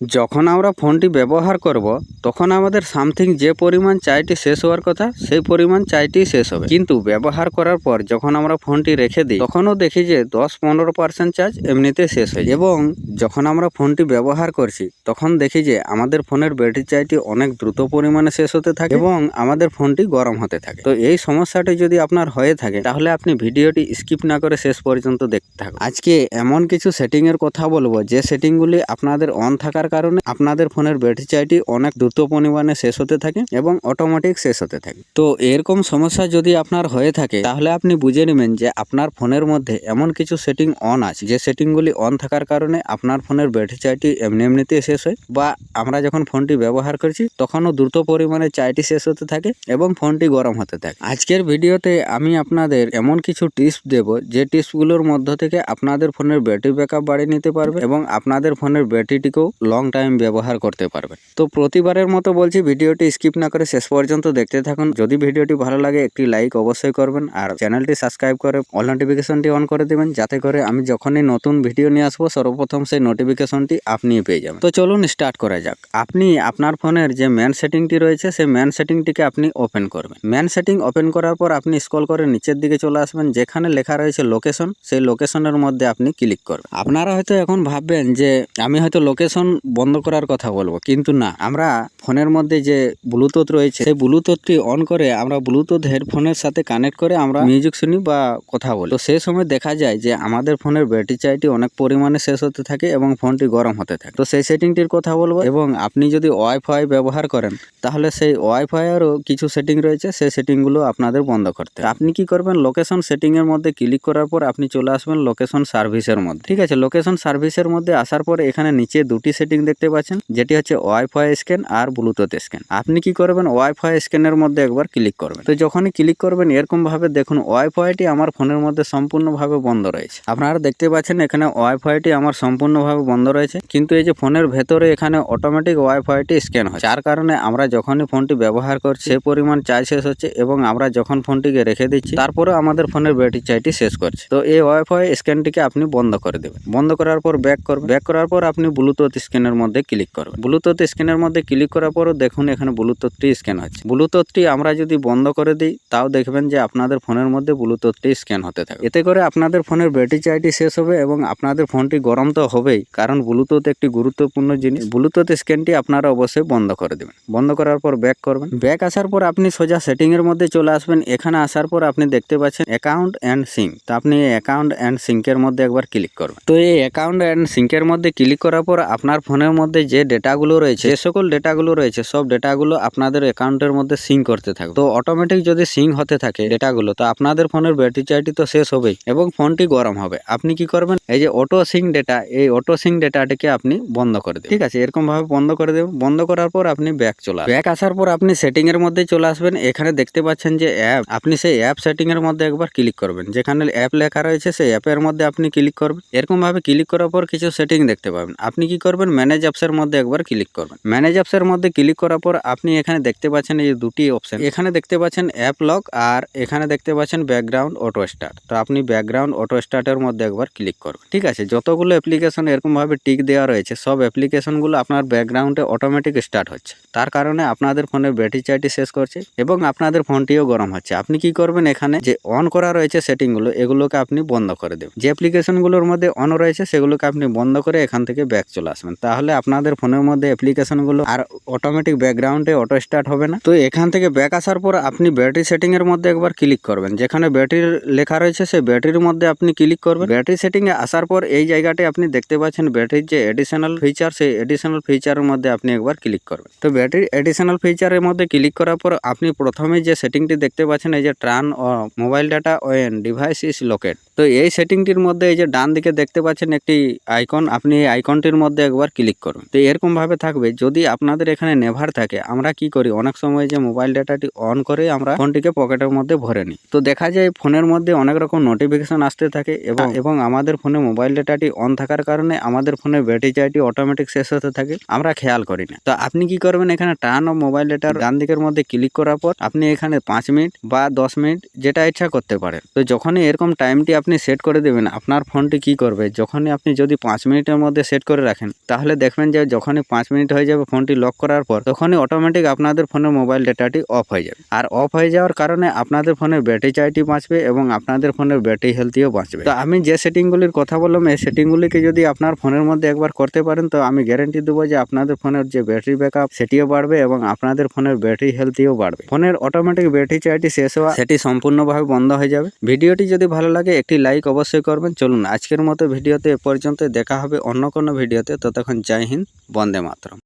যখন আমরা ফোনটি ব্যবহার করব, তখন আমাদের সামথিং যে পরিমাণ চাইটি শেষ হওয়ার কথা, সেই পরিমাণ চাইটি শেষ হবে। কিন্তু ব্যবহার করার পর যখন আমরা ফোনটি রেখে দিই, তখনও দেখি যে দশ পনেরো পার্সেন্ট চার্জ এমনিতে শেষ হয় এবং যখন আমরা ফোনটি ব্যবহার করছি, তখন দেখি যে আমাদের ফোনের ব্যাটারি চার্জটি অনেক দ্রুত পরিমাণে শেষ হতে থাকে এবং আমাদের ফোনটি গরম হতে থাকে। তো এই সমস্যাটি যদি আপনার হয়ে থাকে, তাহলে আপনি ভিডিওটি স্কিপ না করে শেষ পর্যন্ত দেখতে থাকুন। আজকে এমন কিছু সেটিংয়ের কথা বলব, যে সেটিংগুলি আপনাদের অন থাকার কারণে আপনাদের ফোনের ব্যাটারি চার্জটি অনেক দ্রুত পরিমাণে শেষ হতে থাকে এবং অটোমেটিক শেষ হতে থাকে। তো এরকম সমস্যা যদি আপনার হয়ে থাকে, তাহলে আপনি বুঝে নেবেন যে আপনার ফোনের মধ্যে এমন কিছু সেটিং অন আছে। যে সেটিংগুলি অন থাকার কারণে আপনার ফোনের ব্যাটারি চার্জটি এমনি এমনিতে শেষ হয় বা আমরা যখন ফোনটি ব্যবহার করছি, তখনও দ্রুত পরিমাণে চার্জটি শেষ হতে থাকে এবং ফোনটি গরম হতে থাকে। আজকের ভিডিওতে আমি আপনাদের এমন কিছু টিপস দেব, যে টিপসগুলোর মধ্য থেকে আপনাদের ফোনের ব্যাটারি ব্যাকআপ বাড়িয়ে নিতে পারবে এবং আপনাদের ফোনের ব্যাটারিটিকেও লং টাইম ব্যবহার করতে পারবেন। তো প্রতিবারের মতো বলছি, ভিডিওটি স্কিপ না করে শেষ পর্যন্ত দেখতে থাকুন। যদি ভিডিওটি ভালো লাগে, একটি লাইক অবশ্যই করবেন আর চ্যানেলটি সাবস্ক্রাইব করে অল নোটিফিকেশনটি অন করে দেবেন, যাতে করে আমি যখনই নতুন ভিডিও নিয়ে আসব, সর্বপ্রথম সেই নোটিফিকেশনটি আপনি পেয়ে যাবেন। তো চলুন স্টার্ট করা যাক। আপনি আপনার ফোনের যে ম্যান সেটিংটি রয়েছে, সেই ম্যান সেটিংটিকে আপনি ওপেন করবেন। ম্যান সেটিং ওপেন করার পর আপনি স্ক্রল করে নিচের দিকে চলে আসবেন, যেখানে লেখা রয়েছে লোকেশন সেই লোকেশনের মধ্যে আপনি ক্লিক করবেন। আপনারা হয়তো এখন ভাববেন যে, আমি হয়তো লোকেশন বন্ধ করার কথা বলব। কিন্তু না, আমরা ফোনের মধ্যে যে ব্লুটুথ রয়েছে, সেই ব্লুটুথটি অন করে আমরা ব্লুটুথ হেডফোনের সাথে কানেক্ট করে আমরা মিউজিক শুনি বা কথা বলি। তো সেই সময় দেখা যায় যে আমাদের ফোনের ব্যাটারি চার্জটি অনেক পরিমাণে শেষ হতে থাকে এবং ফোনটি গরম হতে থাকে। তো সেই সেটিংটির কথা বলব এবং আপনি যদি ওয়াইফাই ব্যবহার করেন, তাহলে সেই ওয়াইফাই এরও কিছু সেটিং রয়েছে, সেই সেটিংগুলো আপনাদের বন্ধ করতে। আপনি কি করবেন লোকেশন সেটিংয়ের মধ্যে ক্লিক করার পর আপনি চলে আসবেন লোকেশন সার্ভিসের মধ্যে। ঠিক আছে লোকেশন সার্ভিসের মধ্যে আসার পর এখানে নিচে দুটি সেটিং দেখতে পাচ্ছেন, যেটি হচ্ছে ওয়াইফাই স্ক্যান আর ব্লুটুথ স্ক্যান আপনি কি করবেন ওয়াইফাই স্ক্যানের মধ্যে একবার ক্লিক করবেন। তো যখনই ক্লিক করবেন এরকম ভাবে দেখুন ওয়াইফাইটি আমার ফোনের মধ্যে সম্পূর্ণভাবে বন্ধ রয়েছে। আপনারা দেখতে পাচ্ছেন, এখানে ওয়াইফাইটি আমার সম্পূর্ণভাবে বন্ধ রয়েছে। কিন্তু এই যে ফোনের ভেতরে এখানে অটোমেটিক ওয়াইফাইটি স্ক্যান হয়। যার কারণে আমরা যখনই ফোনটি ব্যবহার করছি, সে পরিমাণ চার্জ শেষ হচ্ছে এবং আমরা যখন ফোনটিকে রেখে দিচ্ছি তারপরে আমাদের ফোনের ব্যাটারি চার্জটি শেষ করছে। তো এই ওয়াইফাই স্ক্যানটিকে আপনি বন্ধ করে দেবেন। বন্ধ করার পর ব্যাক করবেন। ব্যাক করার পর আপনি ব্লুটুথ স্ক্যানের মধ্যে ক্লিক করবেন ব্লুটুথ স্ক্যানের মধ্যে ক্লিক করার পরও দেখুন এখানে ব্লুটুথটি স্ক্যান হচ্ছে। ব্লুটুথটি আমরা যদি বন্ধ করে দিই, তাও দেখবেন যে আপনাদের ফোনের মধ্যে ব্লুটুথটি স্ক্যান হতে থাকে এতে করে আপনাদের ফোনের ব্যাটারি চার্জটি শেষ হবে এবং আপনাদের ফোনটি গরম তো হবেই, কারণ ব্লুটুথ একটি গুরুত্বপূর্ণ জিনিস। ব্লুটুথ স্ক্যানটি আপনারা অবশ্যই বন্ধ করে দেবেন। বন্ধ করার পর ব্যাক করবেন। ব্যাক আসার পর আপনি সোজা সেটিং এর মধ্যে চলে আসবেন। এখানে আসার পর আপনি দেখতে পাচ্ছেন অ্যাকাউন্ট অ্যান্ড সিঙ্ক। তো আপনি অ্যাকাউন্ট অ্যান্ড সিঙ্কের মধ্যে একবার ক্লিক করবেন। তো এই অ্যাকাউন্ট অ্যান্ড সিঙ্কের মধ্যে ক্লিক করার পর আপনার ফোনের মধ্যে যে ডেটাগুলো রয়েছে, যে সকল ডেটাগুলো রয়েছে, সব ডেটাগুলো আপনাদের অ্যাকাউন্টের মধ্যে সিঙ্ক করতে থাকবে। তো অটোমেটিক যদি সিঙ্ক হতে থাকে ডেটাগুলো, তো আপনাদের ফোনের ব্যাটারি চার্জটি তো শেষ হবেই এবং ফোনটি গরম হবে। আপনি কি করবেন? এই যে অটো সিঙ্ক ডেটা এই অটো সিঙ্ক ডেটাটিকে আপনি বন্ধ করে দেবেন। ঠিক আছে এরকম ভাবে বন্ধ করে দেবেন। বন্ধ করার পর আপনি ব্যাক চলে ব্যাক আসার পর আপনি সেটিং এর মধ্যে চলে আসবেন। এখানে দেখতে পাচ্ছেন যে অ্যাপ আপনি সেই অ্যাপ সেটিং এর মধ্যে একবার ক্লিক করবেন। যেখানে অ্যাপ লেখা রয়েছে, সেই অ্যাপের মধ্যে আপনি ক্লিক করবেন। এরকম ভাবে ক্লিক করার পর কিছু সেটিং দেখতে পাবেন। আপনি কি করবেন? ম্যানেজ অ্যাপসের মধ্যে একবার ক্লিক করবেন। ম্যানেজ অ্যাপসের মধ্যে ক্লিক করার পর আপনি এখানে দেখতে পাচ্ছেন এই দুটি অপশন এখানে দেখতে পাচ্ছেন অ্যাপ লক আর এখানে দেখতে পাচ্ছেন ব্যাকগ্রাউন্ড অটো স্টার্ট তো আপনি ব্যাকগ্রাউন্ড অটো স্টার্টের মধ্যে একবার ক্লিক করবেন। ঠিক আছে? যতগুলো অ্যাপ্লিকেশন এরকমভাবে টিক দেওয়া রয়েছে, সব অ্যাপ্লিকেশনগুলো আপনার ব্যাকগ্রাউন্ডে অটোমেটিক স্টার্ট হচ্ছে। তার কারণে আপনাদের ফোনের ব্যাটারি চার্জটি শেষ করছে এবং আপনাদের ফোনটিও গরম হচ্ছে। আপনি কি করবেন এখানে যে অন করা রয়েছে সেটিংগুলো, এগুলোকে আপনি বন্ধ করে দেবেন। যে অ্যাপ্লিকেশনগুলোর মধ্যে অন রয়েছে, সেগুলোকে আপনি বন্ধ করে এখান থেকে ব্যাক চলে আসবেন। তাহলে আপনাদের ফোনের মধ্যে অ্যাপ্লিকেশনগুলো আর অটোমেটিক ব্যাকগ্রাউন্ডে অটো স্টার্ট হবে না। তো এখান থেকে ব্যাক আসার পর আপনি ব্যাটারি সেটিং এর মধ্যে একবার ক্লিক করবেন। যেখানে ব্যাটারির লেখা রয়েছে, সেই ব্যাটারির মধ্যে আপনি ক্লিক করবেন। ব্যাটারি সেটিং এ আসার পর এই জায়গাটি আপনি দেখতে পাচ্ছেন ব্যাটারির যে এডিশনাল ফিচার সেই এডিশনাল ফিচারের মধ্যে আপনি একবার ক্লিক করবেন। তো ব্যাটারি এডিশনাল ফিচারের মধ্যে ক্লিক করার পর আপনি প্রথমে যে সেটিংটি দেখতে পাচ্ছেন, এই যে turn O mobile data when device is locked তো এই সেটিংটির মধ্যে এই যে ডান দিকে দেখতে পাচ্ছেন একটি আইকন আপনি এই আইকনটির মধ্যে একবার ক্লিক করুন। তো এরকম ভাবে থাকবে যদি আপনাদের এখানে নেভার থাকে আমরা কি করি? অনেক সময় যে মোবাইল ডাটাটি অন করে আমরা ফোনটিকে পকেটের মধ্যে ভরে নিই। তো দেখা যায় ফোনের মধ্যে অনেক রকম নোটিফিকেশন আসতে থাকে এবং এবং আমাদের ফোনে মোবাইল ডাটাটি অন থাকার কারণে আমাদের ফোনের ব্যাটারি চার্জটি অটোমেটিক শেষ হতে থাকে আমরা খেয়াল করি না। তো আপনি কি করবেন? এখানে টার্ন ও মোবাইল ডাটার ডান দিকের মধ্যে ক্লিক করার পর আপনি এখানে পাঁচ মিনিট বা দশ মিনিট যেটা ইচ্ছা করতে পারেন। তো যখনই এরকম টাইমটি আপনি সেট করে দেবেন আপনার ফোনটি কি করবে? যখনই আপনি যদি পাঁচ মিনিটের মধ্যে সেট করে রাখেন তাহলে তাহলে দেখবেন যে যখনই পাঁচ মিনিট হয়ে যাবে ফোনটি লক করার পর, তখনই অটোমেটিক আপনাদের ফোনের মোবাইল ডেটাটি অফ হয়ে যাবে। আর অফ হয়ে যাওয়ার কারণে আপনাদের ফোনের ব্যাটারি চার্জটি বাঁচবে এবং আপনাদের ফোনের ব্যাটারি হেলথিও বাঁচবে। তো আমি যে সেটিংগুলির কথা বললাম, এই সেটিংগুলিকে যদি আপনার ফোনের মধ্যে একবার করতে পারেন, তো আমি গ্যারেন্টি দেবো যে আপনাদের ফোনের যে ব্যাটারি ব্যাকআপ সেটিও বাড়বে এবং আপনাদের ফোনের ব্যাটারি হেলথিও বাড়বে। ফোনের অটোমেটিক ব্যাটারি চার্জটি শেষ হওয়া, সেটি সম্পূর্ণভাবে বন্ধ হয়ে যাবে। ভিডিওটি যদি ভালো লাগে, একটি লাইক অবশ্যই করবেন। চলুন আজকের মতো ভিডিওতে এ পর্যন্ত দেখা হবে অন্য কোনো ভিডিওতে। ততক্ষণ जय हिंद वंदे मातरम।